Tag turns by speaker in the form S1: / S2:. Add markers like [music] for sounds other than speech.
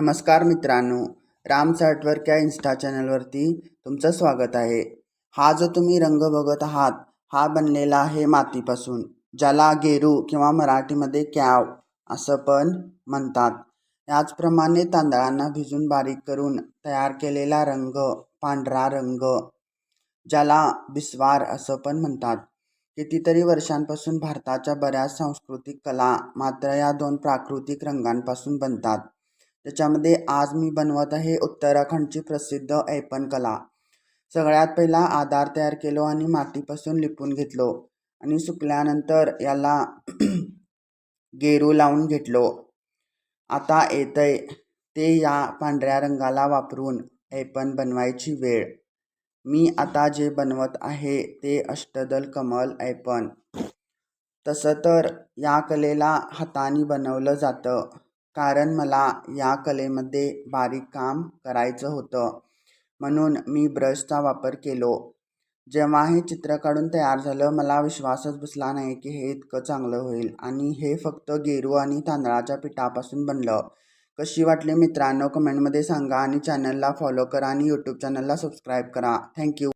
S1: नमस्कार मित्रांनो राम सार्टवर्क या इन्स्टा चॅनलवरती तुमचं स्वागत आहे. हा जो तुम्ही रंग बघत आहात हा बनलेला आहे मातीपासून ज्याला गेरू किंवा मराठीमध्ये कॅव असं पण म्हणतात. याचप्रमाणे तांदळांना भिजून बारीक करून तयार केलेला रंग पांढरा रंग ज्याला बिस्वार असं पण म्हणतात. कितीतरी वर्षांपासून भारताच्या बऱ्याच सांस्कृतिक कला मात्र या दोन प्राकृतिक रंगांपासून बनतात. त्याच्यामध्ये आज मी बनवत आहे उत्तराखंडची प्रसिद्ध ऐपन कला. सगळ्यात पहिला आधार तयार केलो आणि मातीपासून लिपून घेतलो आणि सुकल्यानंतर याला [clears throat] गेरू लावून घेतलो. आता येतंय ते या पांढऱ्या रंगाला वापरून ऐपन बनवायची वेळ. मी आता जे बनवत आहे ते अष्टदल कमल ऐपन. तसं तर या कलेला हाताने बनवलं जातं. कारण मला या कलेमध्ये बारीक काम करायचं होतं. म्हणून मी ब्रशचा वापर केलो. जेव्हा हे चित्र काढून तयार झालं मला विश्वासच बसला नाही की हे इतकं चांगलं होईल. आणि हे फक्त गेरू आणि तांदळाच्या पिठापासून बनलं. कशी वाटली मित्रांनो कमेंटमध्ये सांगा आणि चॅनलला फॉलो करा आणि यूट्यूब चॅनलला सबस्क्राईब करा. थँक्यू.